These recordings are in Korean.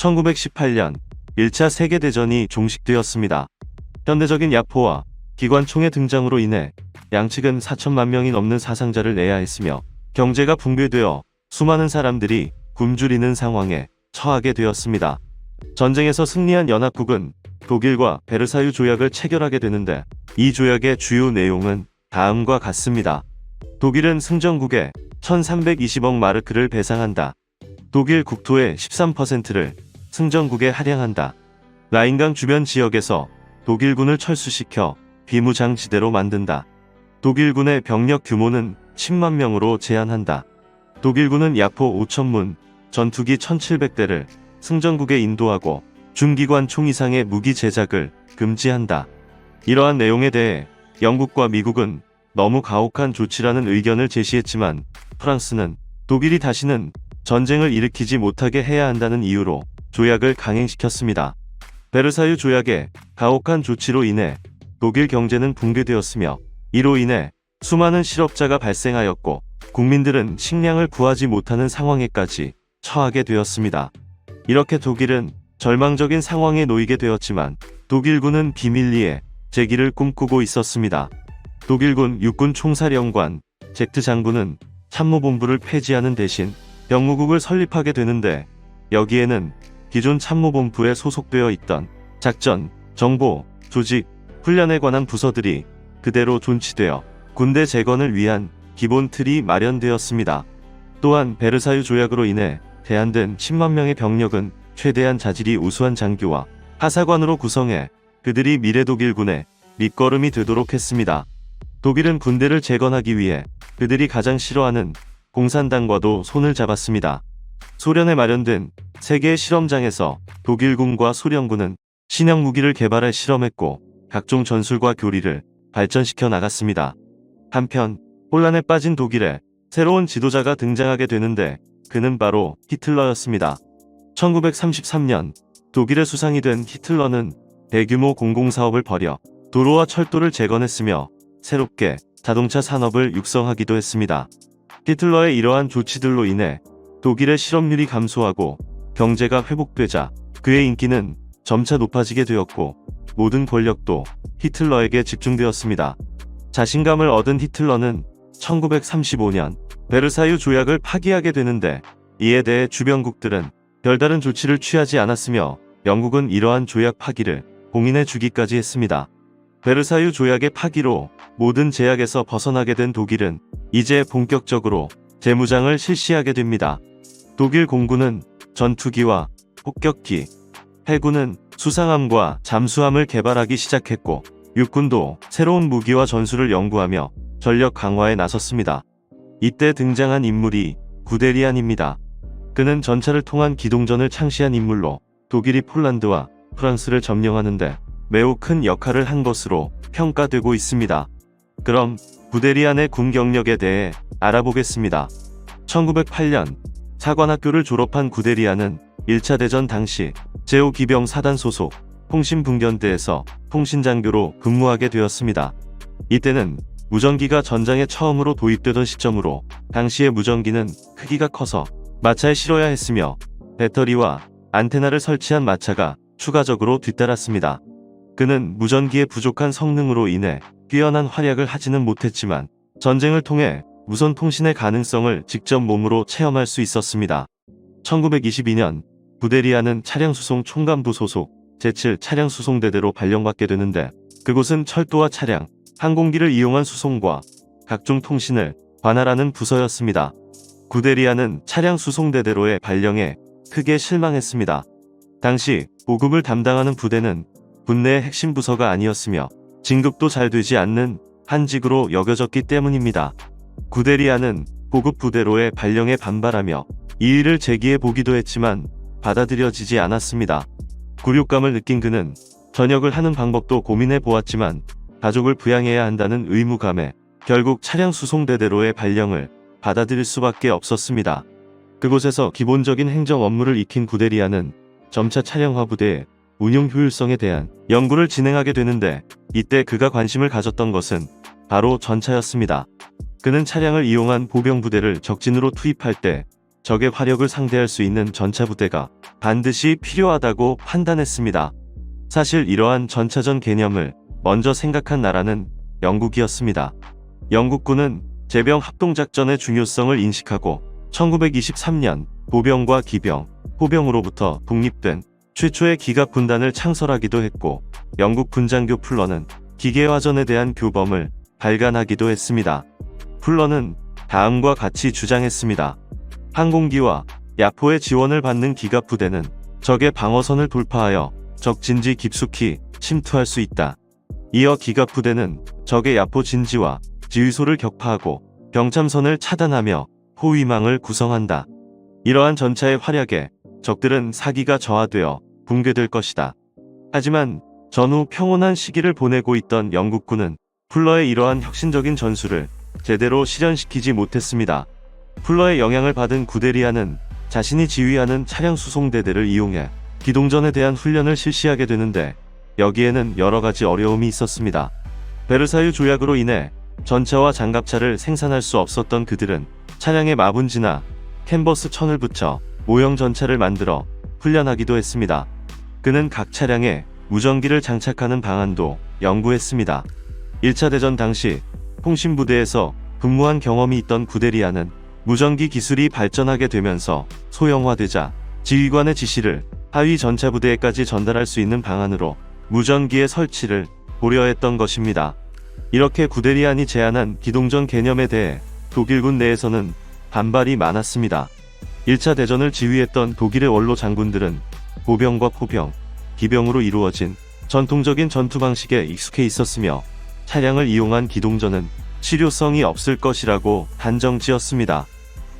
1918년 1차 세계대전이 종식되었습니다. 현대적인 야포와 기관총의 등장으로 인해 양측은 4천만 명이 넘는 사상자를 내야 했으며 경제가 붕괴되어 수많은 사람들이 굶주리는 상황에 처하게 되었습니다. 전쟁에서 승리한 연합국은 독일과 베르사유 조약을 체결하게 되는데 이 조약의 주요 내용은 다음과 같습니다. 독일은 승전국에 1320억 마르크를 배상한다. 독일 국토의 13%를 승전국에 할양한다. 라인강 주변 지역에서 독일군을 철수시켜 비무장지대로 만든다. 독일군의 병력 규모는 10만 명으로 제한한다. 독일군은 야포 5천문, 전투기 1700대를 승전국에 인도하고 중기관 총 이상의 무기 제작을 금지한다. 이러한 내용에 대해 영국과 미국은 너무 가혹한 조치라는 의견을 제시했지만 프랑스는 독일이 다시는 전쟁을 일으키지 못하게 해야 한다는 이유로 조약을 강행시켰습니다. 베르사유 조약의 가혹한 조치로 인해 독일 경제는 붕괴되었으며 이로 인해 수많은 실업자가 발생하였고 국민들은 식량을 구하지 못하는 상황에까지 처하게 되었습니다. 이렇게 독일은 절망적인 상황에 놓이게 되었지만 독일군은 비밀리에 재기를 꿈꾸고 있었습니다. 독일군 육군 총사령관 젝트 장군은 참모본부를 폐지하는 대신 병무국을 설립하게 되는데 여기에는 기존 참모본부에 소속되어 있던 작전, 정보, 조직, 훈련에 관한 부서들이 그대로 존치되어 군대 재건을 위한 기본 틀이 마련되었습니다. 또한 베르사유 조약으로 인해 대한된 10만 명의 병력은 최대한 자질이 우수한 장교와 하사관으로 구성해 그들이 미래 독일군의 밑거름이 되도록 했습니다. 독일은 군대를 재건하기 위해 그들이 가장 싫어하는 공산당과도 손을 잡았습니다. 소련에 마련된 세계 실험장에서 독일군과 소련군은 신형 무기를 개발해 실험했고 각종 전술과 교리를 발전시켜 나갔습니다. 한편 혼란에 빠진 독일에 새로운 지도자가 등장하게 되는데 그는 바로 히틀러였습니다. 1933년 독일의 수상이 된 히틀러는 대규모 공공사업을 벌여 도로와 철도를 재건했으며 새롭게 자동차 산업을 육성하기도 했습니다. 히틀러의 이러한 조치들로 인해 독일의 실업률이 감소하고 경제가 회복되자 그의 인기는 점차 높아지게 되었고 모든 권력도 히틀러에게 집중되었습니다. 자신감을 얻은 히틀러는 1935년 베르사유 조약을 파기하게 되는데 이에 대해 주변국들은 별다른 조치를 취하지 않았으며 영국은 이러한 조약 파기를 공인해 주기까지 했습니다. 베르사유 조약의 파기로 모든 제약에서 벗어나게 된 독일은 이제 본격적으로 재무장을 실시하게 됩니다. 독일 공군은 전투기와 폭격기, 해군은 수상함과 잠수함을 개발하기 시작했고 육군도 새로운 무기와 전술을 연구하며 전력 강화에 나섰습니다. 이때 등장한 인물이 구데리안입니다. 그는 전차를 통한 기동전을 창시한 인물로 독일이 폴란드와 프랑스를 점령하는데 매우 큰 역할을 한 것으로 평가되고 있습니다. 그럼 구데리안의 군 경력에 대해 알아보겠습니다. 1908년 사관학교를 졸업한 구데리안은 1차 대전 당시 제5기병 사단 소속 통신분견대에서 통신장교로 근무하게 되었습니다. 이때는 무전기가 전장에 처음으로 도입되던 시점으로 당시의 무전기는 크기가 커서 마차에 실어야 했으며 배터리와 안테나를 설치한 마차가 추가적으로 뒤따랐습니다. 그는 무전기의 부족한 성능으로 인해 뛰어난 활약을 하지는 못했지만 전쟁을 통해 무선 통신의 가능성을 직접 몸으로 체험할 수 있었습니다. 1922년 부데리아는 차량수송 총감부 소속 제7 차량수송대대로 발령받게 되는데 그곳은 철도와 차량, 항공기를 이용한 수송과 각종 통신을 관할하는 부서였습니다. 구데리아는 차량 수송대대로의 발령에 크게 실망했습니다. 당시 보급을 담당하는 부대는 군내의 핵심 부서가 아니었으며 진급도 잘 되지 않는 한직으로 여겨졌기 때문입니다. 구데리아는 보급 부대로의 발령에 반발하며 이의를 제기해 보기도 했지만 받아들여지지 않았습니다. 굴욕감을 느낀 그는 전역을 하는 방법도 고민해 보았지만 가족을 부양해야 한다는 의무감에 결국 차량 수송대대로의 발령을 받아들일 수밖에 없었습니다. 그곳에서 기본적인 행정 업무를 익힌 구데리아는 점차 차량화 부대의 운용 효율성에 대한 연구를 진행하게 되는데 이때 그가 관심을 가졌던 것은 바로 전차였습니다. 그는 차량을 이용한 보병 부대를 적진으로 투입할 때 적의 화력을 상대할 수 있는 전차 부대가 반드시 필요하다고 판단했습니다. 사실 이러한 전차전 개념을 먼저 생각한 나라는 영국이었습니다. 영국군은 제병 합동작전의 중요성을 인식하고 1923년 보병과 기병, 포병으로부터 독립된 최초의 기갑 군단을 창설하기도 했고 영국 군장교 풀러는 기계화전에 대한 교범을 발간하기도 했습니다. 풀러는 다음과 같이 주장했습니다. 항공기와 야포의 지원을 받는 기갑 부대는 적의 방어선을 돌파하여 적 진지 깊숙이 침투할 수 있다. 이어 기갑 부대는 적의 야포 진지와 지휘소를 격파하고 병참선을 차단하며 호위망을 구성한다. 이러한 전차의 활약에 적들은 사기가 저하되어 붕괴될 것이다. 하지만 전후 평온한 시기를 보내고 있던 영국군은 풀러의 이러한 혁신적인 전술을 제대로 실현시키지 못했습니다. 풀러의 영향을 받은 구데리아는 자신이 지휘하는 차량 수송대대를 이용해 기동전에 대한 훈련을 실시하게 되는데 여기에는 여러 가지 어려움이 있었습니다. 베르사유 조약으로 인해 전차와 장갑차를 생산할 수 없었던 그들은 차량에 마분지나 캔버스 천을 붙여 모형 전차를 만들어 훈련하기도 했습니다. 그는 각 차량에 무전기를 장착하는 방안도 연구했습니다. 1차 대전 당시 통신부대에서 근무한 경험이 있던 구데리아는 무전기 기술이 발전하게 되면서 소형화되자 지휘관의 지시를 하위 전차 부대에까지 전달할 수 있는 방안으로 무전기의 설치를 고려했던 것입니다. 이렇게 구데리안이 제안한 기동전 개념에 대해 독일군 내에서는 반발이 많았습니다. 1차 대전을 지휘했던 독일의 원로 장군들은 보병과 포병, 기병으로 이루어진 전통적인 전투 방식에 익숙해 있었으며 차량을 이용한 기동전은 실효성이 없을 것이라고 단정 지었습니다.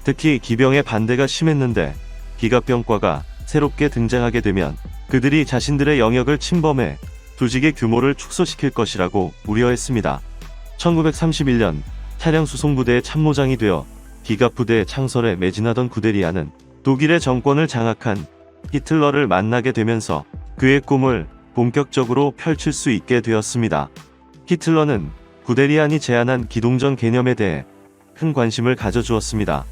특히 기병의 반대가 심했는데 기갑병과가 새롭게 등장하게 되면 그들이 자신들의 영역을 침범해 조직의 규모를 축소시킬 것이라고 우려했습니다. 1931년 차량 수송부대의 참모장이 되어 기갑부대 창설에 매진하던 구데리아는 독일의 정권을 장악한 히틀러를 만나게 되면서 그의 꿈을 본격적으로 펼칠 수 있게 되었습니다. 히틀러는 구데리안이 제안한 기동전 개념에 대해 큰 관심을 가져주었습니다.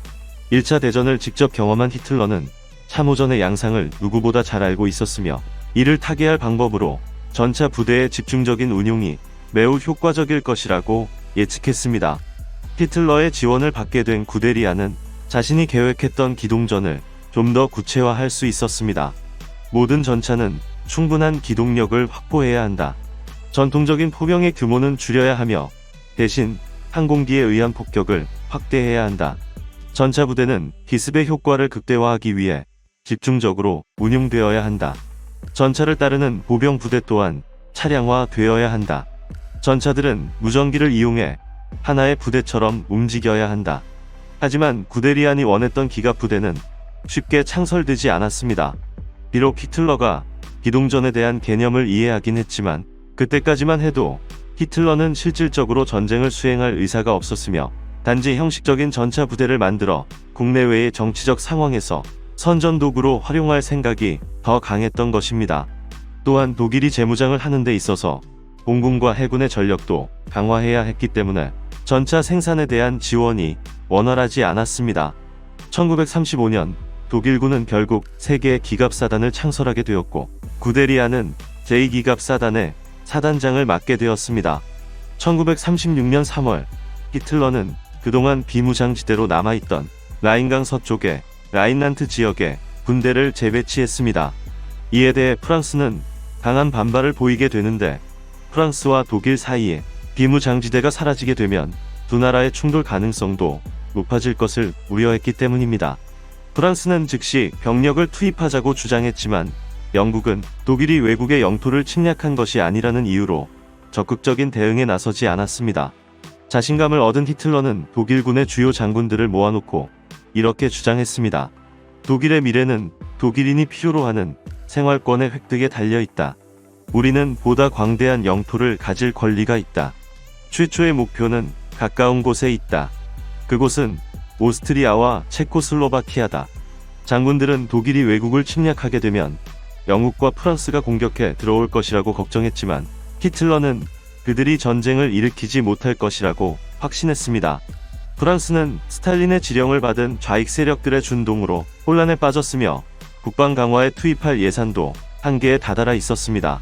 1차 대전을 직접 경험한 히틀러는 참호전의 양상을 누구보다 잘 알고 있었으며 이를 타개할 방법으로 전차 부대의 집중적인 운용이 매우 효과적일 것이라고 예측했습니다. 히틀러의 지원을 받게 된 구데리아는 자신이 계획했던 기동전을 좀 더 구체화할 수 있었습니다. 모든 전차는 충분한 기동력을 확보해야 한다. 전통적인 포병의 규모는 줄여야 하며 대신 항공기에 의한 폭격을 확대해야 한다. 전차 부대는 기습의 효과를 극대화하기 위해 집중적으로 운용되어야 한다. 전차를 따르는 보병 부대 또한 차량화되어야 한다. 전차들은 무전기를 이용해 하나의 부대처럼 움직여야 한다. 하지만 구데리안이 원했던 기갑 부대는 쉽게 창설되지 않았습니다. 비록 히틀러가 기동전에 대한 개념을 이해하긴 했지만 그때까지만 해도 히틀러는 실질적으로 전쟁을 수행할 의사가 없었으며 단지 형식적인 전차 부대를 만들어 국내외의 정치적 상황에서 선전 도구로 활용할 생각이 더 강했던 것입니다. 또한 독일이 재무장을 하는 데 있어서 공군과 해군의 전력도 강화해야 했기 때문에 전차 생산에 대한 지원이 원활하지 않았습니다. 1935년 독일군은 결국 세계의 기갑사단을 창설하게 되었고 구데리아는 제2기갑사단의 사단장을 맡게 되었습니다. 1936년 3월 히틀러는 그동안 비무장지대로 남아있던 라인강 서쪽의 라인란트 지역에 군대를 재배치했습니다. 이에 대해 프랑스는 강한 반발을 보이게 되는데 프랑스와 독일 사이에 비무장지대가 사라지게 되면 두 나라의 충돌 가능성도 높아질 것을 우려했기 때문입니다. 프랑스는 즉시 병력을 투입하자고 주장했지만 영국은 독일이 외국의 영토를 침략한 것이 아니라는 이유로 적극적인 대응에 나서지 않았습니다. 자신감을 얻은 히틀러는 독일군의 주요 장군들을 모아놓고 이렇게 주장했습니다. 독일의 미래는 독일인이 필요로 하는 생활권의 획득에 달려 있다. 우리는 보다 광대한 영토를 가질 권리가 있다. 최초의 목표는 가까운 곳에 있다. 그곳은 오스트리아와 체코슬로바키아다. 장군들은 독일이 외국을 침략하게 되면 영국과 프랑스가 공격해 들어올 것이라고 걱정했지만 히틀러는 그들이 전쟁을 일으키지 못할 것이라고 확신했습니다. 프랑스는 스탈린의 지령을 받은 좌익 세력들의 준동으로 혼란에 빠졌으며 국방 강화에 투입할 예산도 한계에 다다라 있었습니다.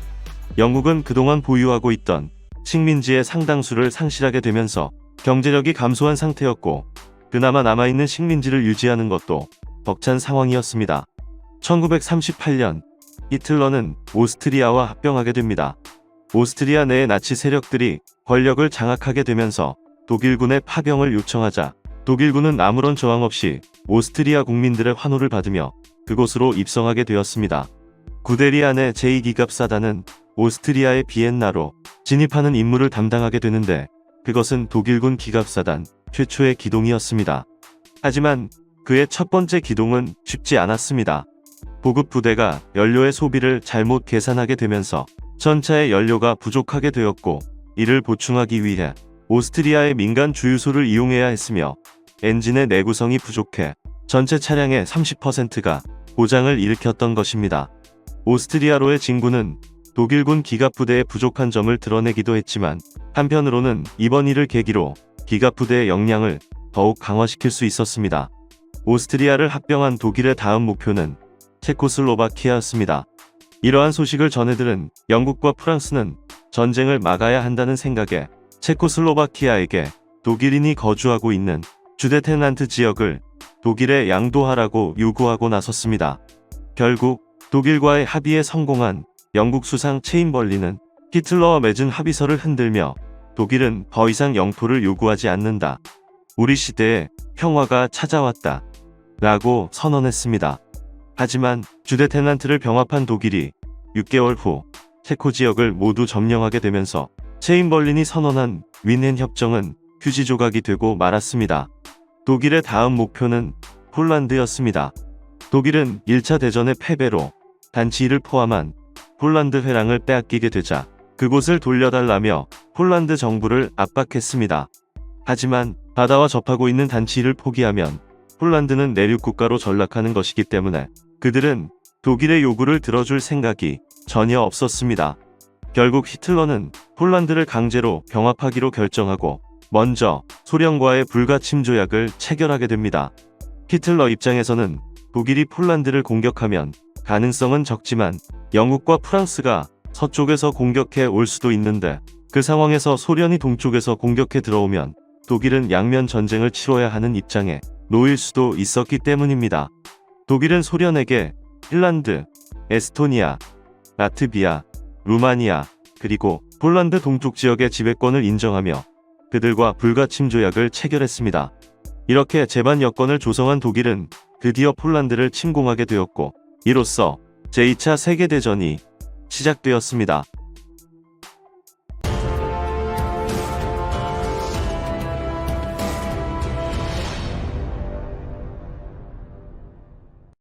영국은 그동안 보유하고 있던 식민지의 상당수를 상실하게 되면서 경제력이 감소한 상태였고 그나마 남아있는 식민지를 유지하는 것도 벅찬 상황이었습니다. 1938년 히틀러는 오스트리아와 합병하게 됩니다. 오스트리아 내의 나치 세력들이 권력을 장악하게 되면서 독일군의 파병을 요청하자 독일군은 아무런 저항 없이 오스트리아 국민들의 환호를 받으며 그곳으로 입성하게 되었습니다. 구데리안의 제2기갑사단은 오스트리아의 비엔나로 진입하는 임무를 담당하게 되는데 그것은 독일군 기갑사단 최초의 기동이었습니다. 하지만 그의 첫 번째 기동은 쉽지 않았습니다. 보급 부대가 연료의 소비를 잘못 계산하게 되면서 전차의 연료가 부족하게 되었고 이를 보충하기 위해 오스트리아의 민간 주유소를 이용해야 했으며 엔진의 내구성이 부족해 전체 차량의 30%가 고장을 일으켰던 것입니다. 오스트리아로의 진군은 독일군 기갑부대의 부족한 점을 드러내기도 했지만 한편으로는 이번 일을 계기로 기갑부대의 역량을 더욱 강화시킬 수 있었습니다. 오스트리아를 합병한 독일의 다음 목표는 체코슬로바키아였습니다. 이러한 소식을 전해들은 영국과 프랑스는 전쟁을 막아야 한다는 생각에 체코슬로바키아에게 독일인이 거주하고 있는 주데텐란트 지역을 독일에 양도하라고 요구하고 나섰습니다. 결국 독일과의 합의에 성공한 영국 수상 체인벌리는 히틀러와 맺은 합의서를 흔들며 독일은 더 이상 영토를 요구하지 않는다. 우리 시대에 평화가 찾아왔다. 라고 선언했습니다. 하지만 주데텐란트를 병합한 독일이 6개월 후 체코 지역을 모두 점령하게 되면서 체인벌린이 선언한 윈헨 협정은 휴지 조각이 되고 말았습니다. 독일의 다음 목표는 폴란드였습니다. 독일은 1차 대전의 패배로 단치를 포함한 폴란드 회랑을 빼앗기게 되자 그곳을 돌려달라며 폴란드 정부를 압박했습니다. 하지만 바다와 접하고 있는 단치를 포기하면 폴란드는 내륙 국가로 전락하는 것이기 때문에 그들은 독일의 요구를 들어줄 생각이 전혀 없었습니다. 결국 히틀러는 폴란드를 강제로 병합하기로 결정하고 먼저 소련과의 불가침 조약을 체결하게 됩니다. 히틀러 입장에서는 독일이 폴란드를 공격하면 가능성은 적지만 영국과 프랑스가 서쪽에서 공격해 올 수도 있는데 그 상황에서 소련이 동쪽에서 공격해 들어오면 독일은 양면 전쟁을 치러야 하는 입장에 놓일 수도 있었기 때문입니다. 독일은 소련에게 핀란드, 에스토니아, 라트비아, 루마니아, 그리고 폴란드 동쪽 지역의 지배권을 인정하며 그들과 불가침 조약을 체결했습니다. 이렇게 제반 여건을 조성한 독일은 드디어 폴란드를 침공하게 되었고 이로써 제2차 세계대전이 시작되었습니다.